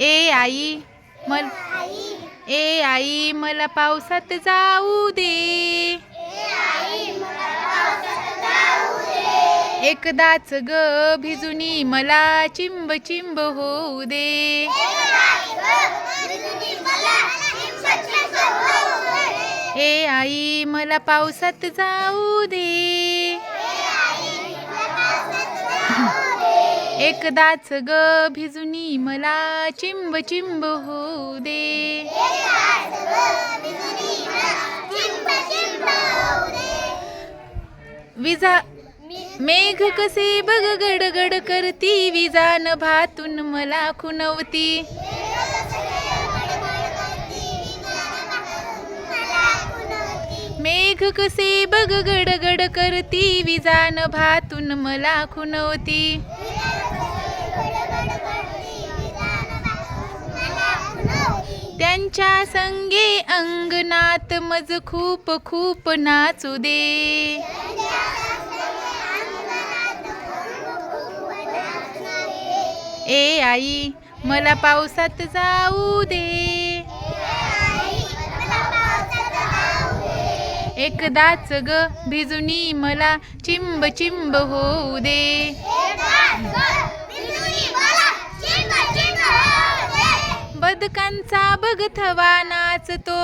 ए आई मल ए आई मला पावसात जाऊ दे. एकदाच ग भिजुनी मला चिंब चिंब होऊ दे. ए आई मला पावसात जाऊ दे. एकदाच ग भिजुनी मला चिंब चिंब होऊ दे. विजा मेघ कसे बघ गडगड करती विजान भातून मला खुनवती. मेघ कसे बघ गडगड करती विजान भातून मला खुनवती. त्यांच्या संगे अंगणात मज खूप खूप नाचू दे. ए आई मला पावसात जाऊ दे. एकदाच ग भिजुनी मला चिंब चिंब होऊ दे. साधकांचा बघ थवा नाचतो.